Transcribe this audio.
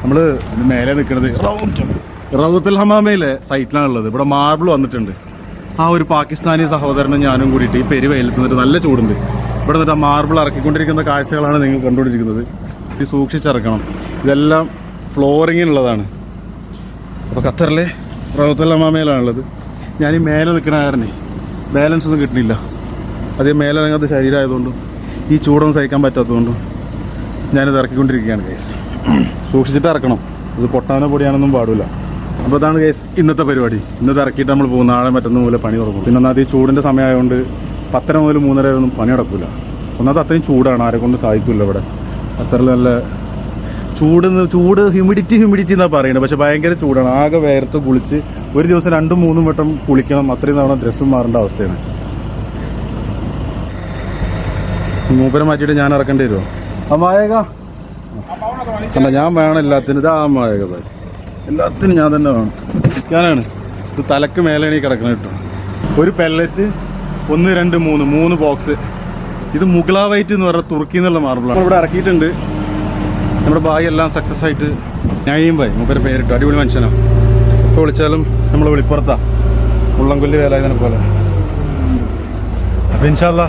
നമ്മൾ മേലെ നിൽക്കുന്നത് റൗത്തുൽ ഹമാമയിലെ സൈറ്റിലാണുള്ളത്. ഇവിടെ മാർബിൾ വന്നിട്ടുണ്ട്. ആ ഒരു പാകിസ്ഥാനി സഹോദരനും ഞാനും കൂടിയിട്ട് ഈ പെരുവയിൽ നിന്നിട്ട് നല്ല ചൂടുണ്ട്. ഇവിടെ നിന്നിട്ട് ആ മാർബിൾ ഇറക്കിക്കൊണ്ടിരിക്കുന്ന കാഴ്ചകളാണ് നിങ്ങൾ കണ്ടുകൊണ്ടിരിക്കുന്നത്. ഇത് സൂക്ഷിച്ചിറക്കണം. ഇതെല്ലാം ഫ്ലോറിങ്ങിനുള്ളതാണ്. അപ്പോൾ ഖത്തറിലെ റൗത്തുൽ ഹമാമയിലാണുള്ളത്. ഞാൻ ഈ മേലെ നിൽക്കുന്ന കാരണേ ബാലൻസ് ഒന്നും കിട്ടുന്നില്ല. അതേ മേലെ ഇറങ്ങാത്ത ശരീരമായതുകൊണ്ടും ഈ ചൂടൊന്നും സഹിക്കാൻ പറ്റാത്തതുകൊണ്ടും ഞാനിത് ഇറക്കിക്കൊണ്ടിരിക്കുകയാണ് കേസ് സൂക്ഷിച്ചിട്ട് ഇറക്കണം. ഇത് പൊട്ടാനോ പൊടിയാണൊന്നും പാടില്ല. അപ്പോൾ അതാണ് കേസ് ഇന്നത്തെ പരിപാടി. ഇന്നത്തെ ഇറക്കിയിട്ട് നമ്മൾ പോകുന്ന നാളെ മറ്റൊന്നും മൂലം പണി തുടങ്ങും. പിന്നെ ഒന്നാമത് ഈ ചൂടിന്റെ സമയമായതുകൊണ്ട് പത്തര മുതൽ മൂന്നര വരെ ഒന്നും പണി നടക്കില്ല ഒന്നാമത് അത്രയും ചൂടാണ്. ആരെ കൊണ്ട് സാധിക്കില്ല ഇവിടെ. അത്ര നല്ല ചൂട് ചൂട് ഹ്യൂമിഡിറ്റി ഹ്യൂമിഡിറ്റി എന്നാണ് പറയുന്നത് പക്ഷെ ഭയങ്കര ചൂടാണ്. ആകെ വേർത്ത് കുളിച്ച് ഒരു ദിവസം രണ്ടും മൂന്നും വട്ടം കുളിക്കണം. അത്രയും തവണ ഡ്രസ്സും മാറേണ്ട അവസ്ഥയാണ്. മൂപ്പരെ മാറ്റിയിട്ട് ഞാൻ ഇറക്കേണ്ടി വരുമോ അമ്മായേക്കാ മായക. കണ്ട ഞാൻ വേണം എല്ലാത്തിനും. ഇതാ മായക ഭായി എല്ലാത്തിനും ഞാൻ തന്നെ വേണം. ഞാനാണ്. ഇത് തലക്ക് മേലേണി ഈ കേട്ടോ. ഒരു പെല്ലറ്റ് ഒന്ന് രണ്ട് മൂന്ന് മൂന്ന് ബോക്സ് ഇത് മുഗള വൈറ്റ് എന്ന് പറയുന്ന തുർക്കി എന്നുള്ള മാർബിളാണ് ഇവിടെ ഇറക്കിയിട്ടുണ്ട്. നമ്മുടെ ഭാഗ്യ എല്ലാം സക്സസ് ആയിട്ട് ഞാനും ബായി മൂപ്പരെ പേരിട്ടു. അടിപൊളി മനുഷ്യനാണ് ഇപ്പോൾ വിളിച്ചാലും നമ്മൾ വെളിപ്പുറത്താ. ഉള്ളംകൊല്ലി വേലായുധനെ പോലെ. അപ്പം ഇൻഷാല്ലാ.